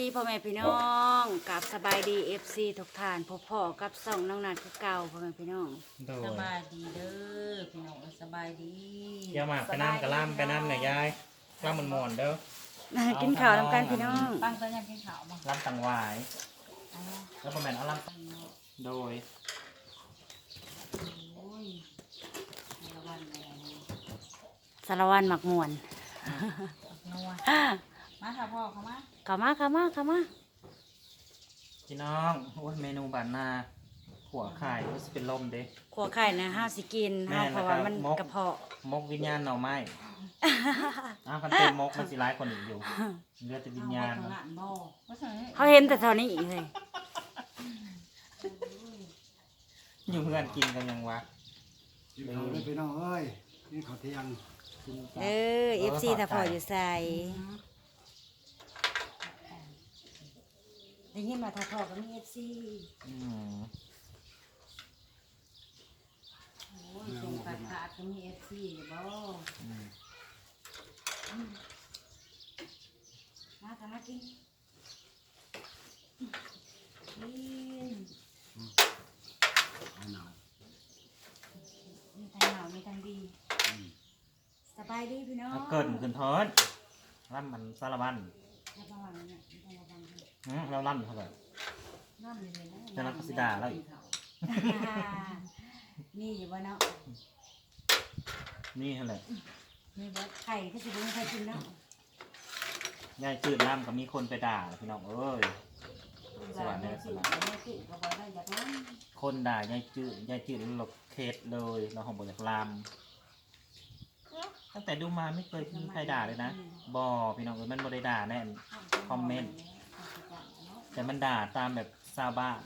ดีพ่อแม่พี่น้องกับสบายดีเอฟซีทุกท่านพ่อพ่อกับส่องน้องนัดคือเก่าพ่อแม่พี่น้องโดสยบายดีเด้อพี่น้องสบายดีเดี๋ยวหมากไปน้ำกระล่ำไปน้ำหน่อยยายล่ำมันมวนๆเด้อกินข้าวน้ำกันพี่น้องปั้งตัวยังกินข้าวบ่ล่ำตังหวายอ๋อแล้วประมาณเอาล่ปั้งเนาะำโดยโอ้ยระวังแม่นี่สารวันหมักมวนนัวมาค่ะพ่อเข้ามา เข้ามาเข้ามาเข้ามาพี่น้องโอ้ยเมนูบานนาขัวไข่ก็จะเป็นลมเด้ขัวไข่นะห้าสิกินแม่ห้าเพราะว่ามันแล้วก็มกกระเพาะ มกวิญญาณหน่อไม้ อ้าวคันเป็นมกมันสิร้ายคนอื่นอยู่เลือดจะวิญญาณเอไว้ข้งหลังบ่เพราะฉะนั้นเขาเห็นแต่เท่านี้อีกเลยอยู่เพื่อนกินกันยังวะกินข้าวได้พี่น้องเอ้ยนี่ข้าวเที่ยง เออเอฟซีถ้าพออยู่ใส่ ได้ยินมาถ้าพอก็มีเอฟซีอืมโอ้ยส่งขาดขาดก็มีเอฟซีอยู่บ่อืมมาค่ะมากินกินเอาหนาวมีทางหนาวมีทางดีสบายดีพี่น้องเอาเกิดขึ้นทอดล่ำมันสารวันระวังเนี่ยระวังเนี่ย อืมเราล่ำเท่าไหร่น้ำเลยนะจะรับกสิดาแล้วอีกมีอยู่บ่เนาะนี่เท่าไหร่มีบ่ไข่ก็สิบ่มีใครกินเนาะยายจืดล่ำก็มีคนไปด่าพี่น้องเอ้ย สวัสดีครับไม่กินก็บ่ได้อยากนั้นคนด่ายายจืดยายจืดหลบเคสเลยเราของบริษัทลามตั้งแต่ดูมาไม่เคยมีใครด่าเลยนะบอพี่น้องเอ้ยมันบริด่าแน่คอมเมนต์ แต่มันด่าตามแบบซาวบ้าน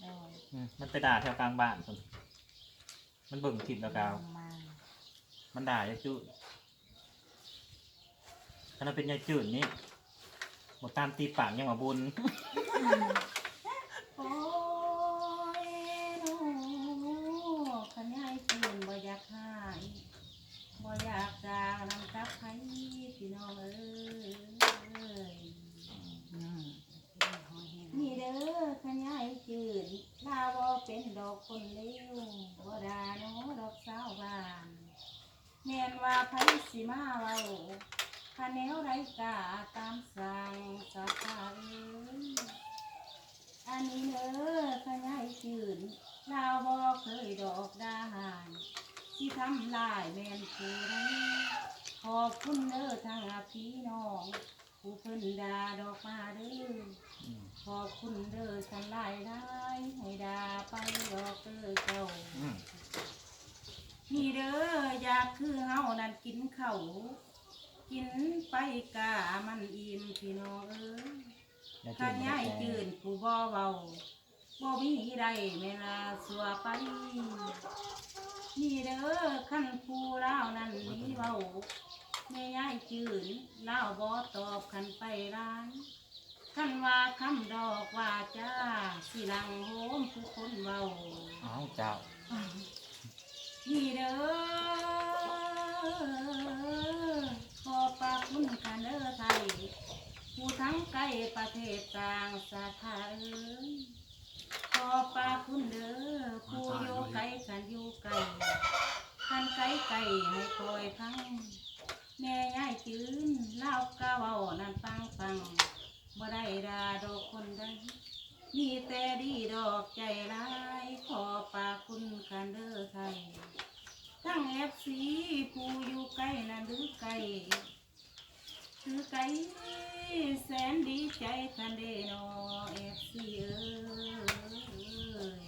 เอออืมมันไปด่าแถวกลางบ้านคนมันเบิ่งผิดแล้วกาวมามันด่ายายจืดถ้าเราเป็นยายจืดนี่หมดตามตีปากยังมาบุญ โอ้ยหนูขันยายตื่นบ่อยากหายบ่อยากจางนำกับใครพี่น้องเอ้ยนี่เด้อขันยายจืดลาบ่ เป็นดอกคนเลวบ่ดาหนูดอกสาวบานแม่นว่าไผสิมาเว้าคันแนวไรกาตามสั่งสาขาเอ้ยอันนี้เนอขยายจืดลาวบ่เคยดอกดาหารที่ทำลายแม่นผู้ใดขอบคุณเด้อทางพี่น้อง ผู้เพิ่นดาดอกมาเด้ออขอบคุณเด้อสันหลายหลายให้ดาไปดอกเด้อเจ้า อืมนี่เด้ออยากคือเฮานั่นกินเขาวกินไปกะมันอิ่มพี่น้องเอ้ยยาจืข้าดยายจืนผู้บ่เบาบ่มีใดเวลาสัวไป นี่เด้อขั้นผู้เล่าวนั้นนี้เบา แม่ยายจืนเล่าวบ่ตอบขันไปร้านขันว่าคำดอกว่าจ้าสิหลังโหมผู้คนเบาอ้าวเจ้า นี่เด้อขอปากคุณกันเด้อไทยผู้ทั้งไกลประเทศต่างสาขาเอ้ยขอปากคุณเด้อผู้อยู่ไกลกันอยู่ไกลคันไกลไกลให้คอยพัง แม่ยายจืนเล่ากะเว้านั่นฟังฟังบ่ได้ดาดอกคนใดมีแต่ดีดอกใจร้ายขอปากคุณกันเด้อไทยทั้งเอฟซีผู้อยู่ใกล้นั่นหรือไกลคือไก่แสนดีใจทันเดนอเอฟซีเอ้ย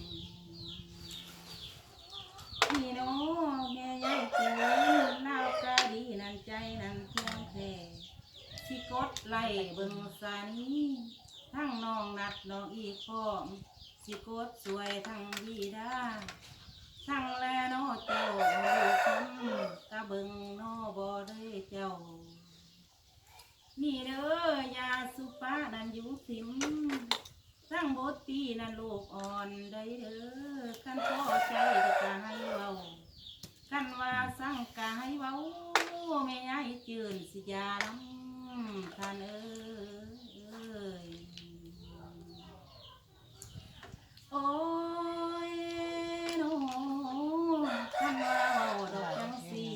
พี่น้องแม่ยายจืนลาวกะดีนั่นใจนั่นเพียงแค่สิกดไล่ เบิ่งสานีทั้งน้องนัดน้องอีกพร้อมสิกดสวยทั้งดีดาทั้งแลนอเจ้าอยู่คำกะเบิ่งนอบ่ได้เจ้า นี่เด้อยาสุปานันอยู่สิมทั้งบทปีนันลูกอ่อนได้เด้อขันพอใจก็ให้เว้าขันว่าสั่งกะให้เว้าแม่ยายจืนสิยาลำ ท่านเอ้ยโอ้ยโน้ทำมาเอาดอกจังสี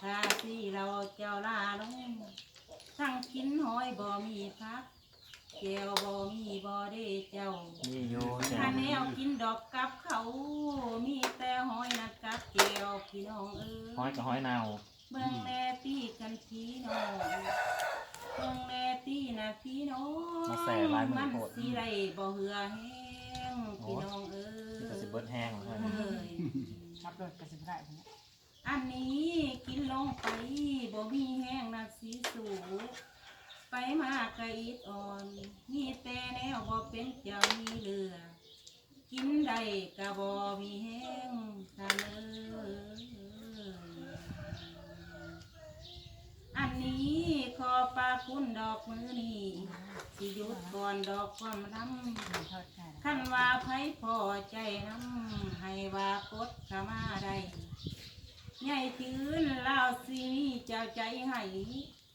ทาสีเราเจ้าลาลงทั้งขินหอยบ่มีพักเจียวบ่มีบ่ได้เจ้านี่โยแซ่ถ้าแนวกินดอกกับเขา มีแต่หอยนัดกับเจียวพี่น้องเอ้ย ห้อยกับห้อยเนา เบิ่งแลตีกันพี่น้องเบิ่งแลตีนะพี่น้องมาแส่ลายมืมัอนโคตรสิได้บ่เหือแห้งพี่น้องเอ้ที่กระสิยเบิดแห้งเลยเอ้ยขับรถก็สิบได้พุ่นน่ะอันนี้กินลงไปบ่มีแห้งนะสีสูไปมากกะอิดอ่อน มีแต่แนวบ่เป็นเจ้ามีเหลือ กินได้กะบ่มีแห้งทานเอ้ยอั นนี้ขอปลาคุณดอกมือนี่สิหยุดก่อนดอกความรำมันทอดไก่นะคันว่าไผพอใจน้ำให้ว่ากดเข้ามาได้ใหญ่ถืนเล่าสิมีเจ้าใจให้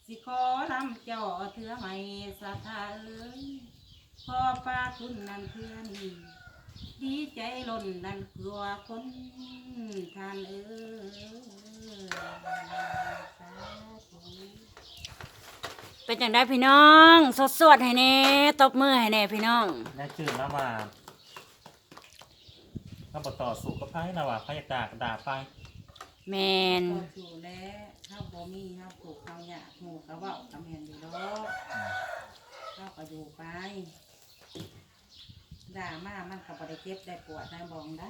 สิขอรำเจ้าเถือให้ศรัทธาเอ้ยขอปลาคุณนั่นเพื่อนดีใจล้นนั่นกลัวคนทานเอ้ยสาธุ เป็นจังได้พี่น้อง สดสวดๆให้แน่ตบมือให้แน่พี่น้องแน่จืดแล้วว่าถ้าบต่อสู้กับไพ่นะว่าไพ่ด่าก็ด่าไปแมนพอสู่แล้วถ้าบ่มีถ้าปลูกเขาอยากหมูกระเว้ากำแหงอยู่ดอกเราก็อยู่ไปด่ามามันก็บ่ได้เจ็บได้ปวดได้บองได้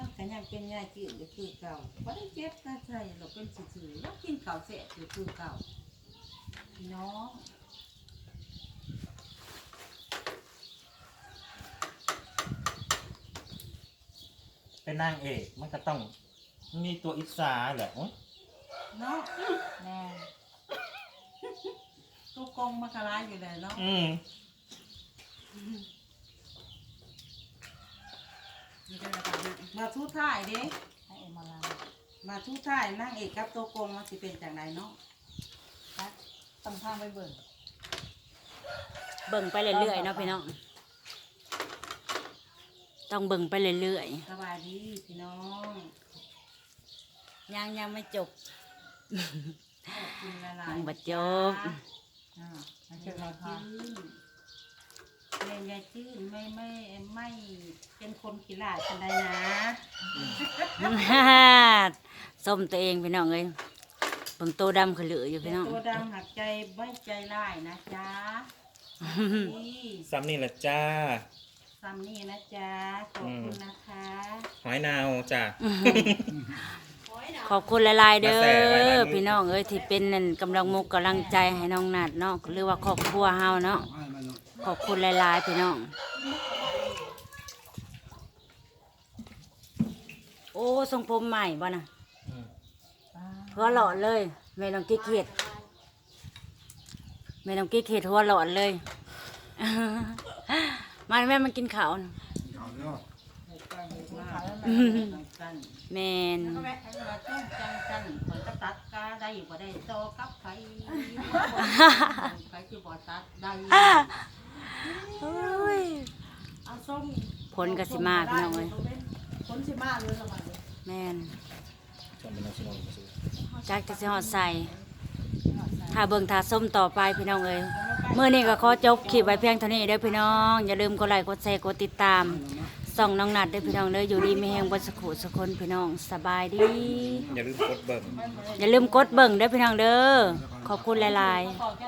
มันก็ยังเป็นยาจืดอยู่คือเก่าบ่ได้เจ็บก็ใช่เราเป็นซื่อๆแล้วกินข้าวเสร็จอยู่คือเก่าพี่น้องเป็นนางเอกมันก็ต้องมีตัวอิสาแหละโอ๊ยเนาะแม่ตุกกงมันก็ร้ายอยู่เลยเนาะอืมนี่ก็ระดับนั้น มาทุท่ายเด้ให้เอ็มมาลามาทุท่ายนั่งเอกกับตัวโกงมันสิเป็นจากไหนเนาะตักต้องทางไปเบิ่งเบิ่งไปเรื่อยๆเนาะพี่น้องต้องเบิ่งไปเรื่อยสบายดีพี่น้องๆยังยังไม่จบขอบคุณละลายยังบ่จบ อ่ามันเมชื่ออะไรยายคะจื้น เมยายจื้นไม่ไม่ไม่เป็นคนขี้ลาดกันได้นะส้มตัวเองพี่น้องเอ้ยเบิ่งโตดำคือเหลืออยู่พี่น้องตัวดำหักใจไม่ใจร้ายนะจ๊ะนี่ซ้ำนี่แหละจ้า ซัมนี่นะจ๊ะขอบคุณนะคะหอยนาวจ้า ขอบคุณหลายๆเด้มาแซ่ไว้หลายอมื้อ พี่น้องเอ้ยที่เป็นนั่นกำลังมุกกำลังใจให้น้องนัดเนาะหรือว่าครอบครัวเฮาเนาะ ให้มัน ขอบคุณหลายๆพี่น้อง โอ้ทรงผมใหม่บ่น่ะอืมหัวหลอดเลยแม่น้องกิ๊กเห็ดแม่น้องกิ๊กเห็ดหัวหลอดเลย มาแม่มันกินข้าวน่ะเอาเด้อกันแม่น มผลก็สิมาพี่น้องเอ้ยผลสิมาเลยละมันแม่นจำเป็นน้องชิโนมาซื้อจักจะสิฮอดใส่ถ้าเบิ่งถ้าส้มต่อไปพี่น้องเอ้ยมื้อนี้ก็ขอจบคลิปไว้เพียงเท่านี้เด้อพี่น้อง อย่าลืมกดไลค์กดแชร์กดติดตามส่องน้องนัดเด้อพี่น้องเด้ออยู่ดีมีแฮงบ่สักขูสักคนพี่น้องสบายดี อย่าลืมกดเบิ่งอย่าลืมกดเบิ่งเด้อพี่น้องเด้อขอบคุณหลายๆบอก